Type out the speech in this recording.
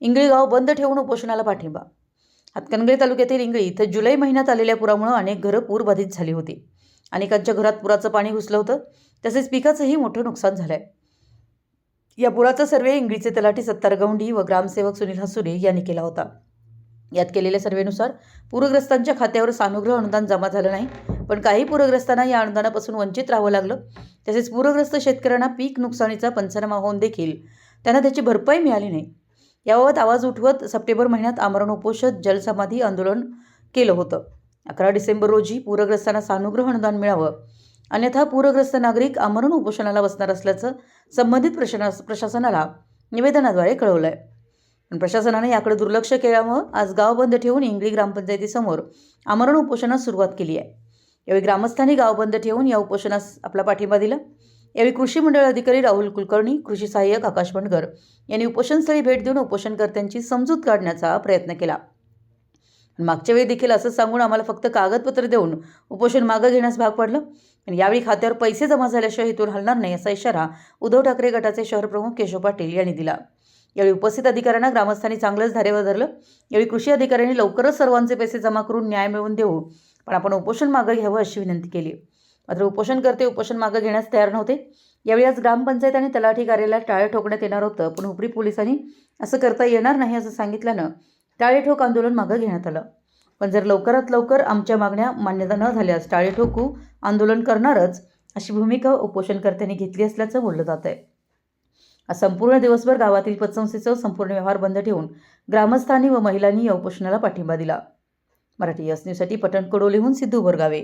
इंगळी गाव बंद ठेवून उपोषणाला पाठिंबा. हातकणंगले तालुक्यातील इंगळी इथं जुलै महिन्यात आलेल्या पुरामुळे अनेक घरं पूरबाधित झाली होती. अनेकांच्या घरात पुराचं पाणी घुसलं होतं. तसेच पिकाचंही मोठं नुकसान झालं आहे या पुराचा सर्वे इंगळीचे तलाठी सत्तार गौंडी व ग्रामसेवक सुनील हसुरे यांनी केला होता. यात केलेल्या सर्वेनुसार पूरग्रस्तांच्या खात्यावर सानुग्रह अनुदान जमा झालं नाही पण काही पूरग्रस्तांना या अनुदानापासून वंचित राहावं लागलं. तसेच पूरग्रस्त शेतकऱ्यांना पीक नुकसानीचा पंचनामा होऊन देखील त्यांना त्याची भरपाई मिळाली नाही. याबाबत आवाज उठवत सप्टेंबर महिन्यात आमरण उपोषण जलसमाधी आंदोलन केलं होतं. अकरा डिसेंबर रोजी पूरग्रस्तांना सानुग्रह अनुदान मिळावं. अन्यथा पूरग्रस्त नागरिक आमरण उपोषणाला बसणार असल्याचं संबंधित प्रशाना प्रशासनाला निवेदनाद्वारे कळवलं आहे पण प्रशासनाने याकडे दुर्लक्ष केल्यामुळं आज गाव बंद ठेवून इंगळी ग्रामपंचायतीसमोर आमरण उपोषणास सुरुवात केली आहे यावेळी ग्रामस्थांनी गाव बंद ठेवून या उपोषणास आपला पाठिंबा दिला. यावेळी कृषी मंडळ अधिकारी राहुल कुलकर्णी कृषी सहाय्यक आकाश भंडगर यांनी उपोषणस्थळी भेट देऊन उपोषणकर्त्यांची समजूत काढण्याचा प्रयत्न केला. मागच्या वेळी देखील असं सांगून आम्हाला फक्त कागदपत्र देऊन उपोषण मागं घेण्यास भाग पडलं. आणि यावेळी खात्यावर पैसे जमा झाल्याशिवाय इथून हलणार नाही असा इशारा उद्धव ठाकरे गटाचे शहर प्रमुख केशव पाटील यांनी दिला. यावेळी उपस्थित अधिकाऱ्यांना ग्रामस्थांनी चांगलंच धारेवर धरलं. यावेळी कृषी अधिकाऱ्यांनी लवकरच सर्वांचे पैसे जमा करून न्याय मिळवून देऊ. पण आपण उपोषण मागं घ्यावं अशी विनंती केली. मात्र उपोषणकर्ते उपोषण मागं घेण्यास तयार नव्हते. यावेळी आज ग्रामपंचायत आणि तलाठी कार्यालयात टाळे ठोकण्यात येणार होतं पण उपरी पोलिसांनी असं करता येणार नाही असं सांगितल्यानं टाळे ठोक आंदोलन मागं घेण्यात आलं. पण जर लवकरात लवकर आमच्या मागण्या मान्यता न झाल्यास टाळे ठोकू आंदोलन करणारच अशी भूमिका उपोषणकर्त्यांनी घेतली असल्याचं बोललं जात आहे संपूर्ण दिवसभर गावातील पतसंस्थेचं संपूर्ण व्यवहार बंद ठेवून ग्रामस्थांनी व महिलांनी या उपोषणाला पाठिंबा दिला. मराठी यस न्यूजसाठी पटण कडोलीहून सिद्धू बोरगावे